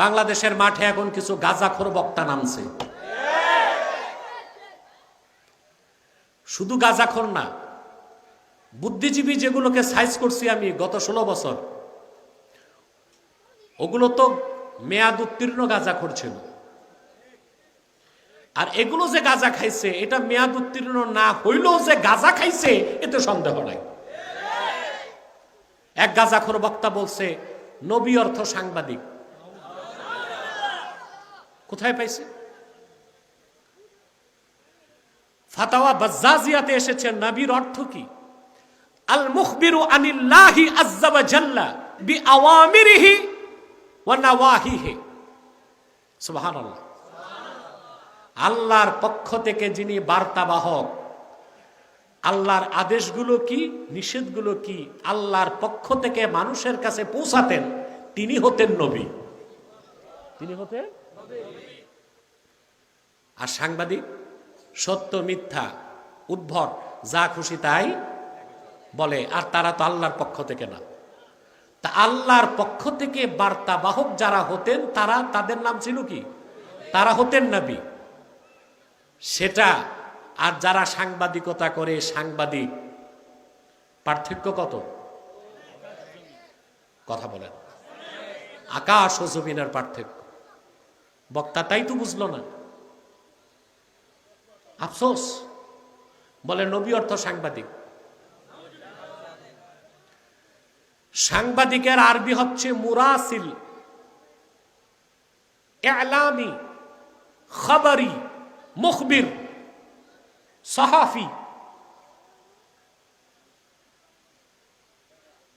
বাংলাদেশের মাঠে এখন কিছু গাজাখোর বক্তা নামছে। শুধু গাজাখোর না, বুদ্ধিজীবী যেগুলোকে সাইজ করছি আমি গত ষোলো বছর, ওগুলো তো মেয়াদ উত্তীর্ণ গাজাখোর ছিল। আর এগুলো যে গাজা খাইছে, এটা মেয়াদ উত্তীর্ণ না হইলেও যে গাজা খাইছে, এতে সন্দেহ নাই। এক গাজাখোর বক্তা বলছে, নবী অর্থ সাংবাদিক। কোথায় পাইছে? ফাতাওয়া বাজ্জাজিয়াতে এসেছে নবীর অর্থ কি? আল মুখবিরু আনিল্লাহি আজ্জা জাল্লা বি আওয়ামিরিহি ওয়া নাওয়াহিহি। সুবহানাল্লাহ। আল্লাহর পক্ষ থেকে যিনি বার্তাবাহক, আল্লাহর আদেশগুলো কি, নিষেধগুলো কি, আল্লাহর পক্ষ থেকে মানুষের কাছে পৌঁছাতেন, তিনি হতেন নবী। তিনি হতেন আর সাংবাদিক, সত্য, মিথ্যা, উদ্ভট, যা খুশি তাই বলে, আর তারা তো আল্লাহর পক্ষ থেকে না। তা আল্লাহর পক্ষ থেকে বার্তাবাহক যারা হতেন, তারা তাদের নাম ছিল কি? তারা হতেন নবী। সেটা আর যারা সাংবাদিকতা করে, সাংবাদিক, পার্থক্য কত? কথা বলেন। আকাশ ও জমিনের পার্থক্য। বক্তা তাই তো বুঝলো না। আফসোস। বলে, নবী অর্থ সাংবাদিক। সাংবাদিকের আরবি হচ্ছে মুরাসিল। এলামি, খবরি, মুখবির, সাহাফি।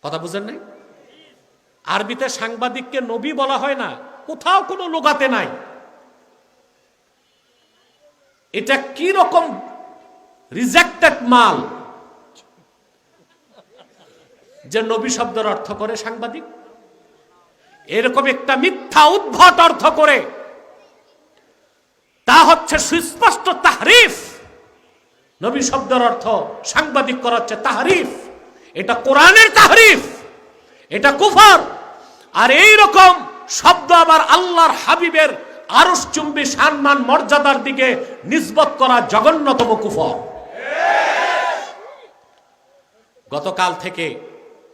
কথা বুঝেন নাই? আরবিতে সাংবাদিককে নবী বলা হয় না। কোথাও কোনো লোগাতে নাই। এটা কি রকম রিজেক্টেড মাল? যে নবী শব্দের অর্থ করে সাংবাদিক। এরকম একটা মিথ্যা উদ্ভট অর্থ করে। তা হচ্ছে সুস্পষ্ট তাহরিফ। নবী শব্দের অর্থ সাংবাদিক করা হচ্ছে তাহরিফ। এটা কোরআনের তাহরিফ। এটা কুফর। আর এই রকম শব্দ আবার আল্লাহর হাবিবের আরস চুম্বি সম্মান, মর্যাদার দিকে নিসবত করা জঘন্যতম কুফর। গতকাল থেকে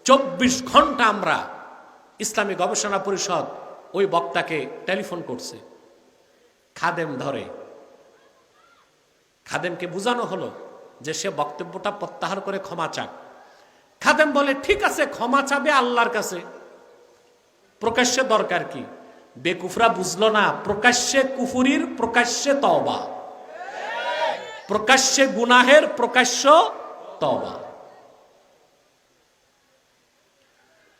চব্বিশ ঘণ্টা আমরা ইসলামী গবেষণা পরিষদ ওই বক্তাকে টেলিফোন করছে। খাদেম ধরে। খাদেমকে বোঝানো হলো যে সে বক্তব্যটা প্রত্যাহার করে ক্ষমা চাক। খাদেম বলে, ঠিক আছে, ক্ষমা চাবে আল্লাহর কাছে। প্রকাশ্যে দরকার কি? বেকুফরা বুঝলো না প্রকাশ্যে কুফুরির প্রকাশ্যে তবা প্রকাশ্যে গুনাহের প্রকাশ্য তওবা।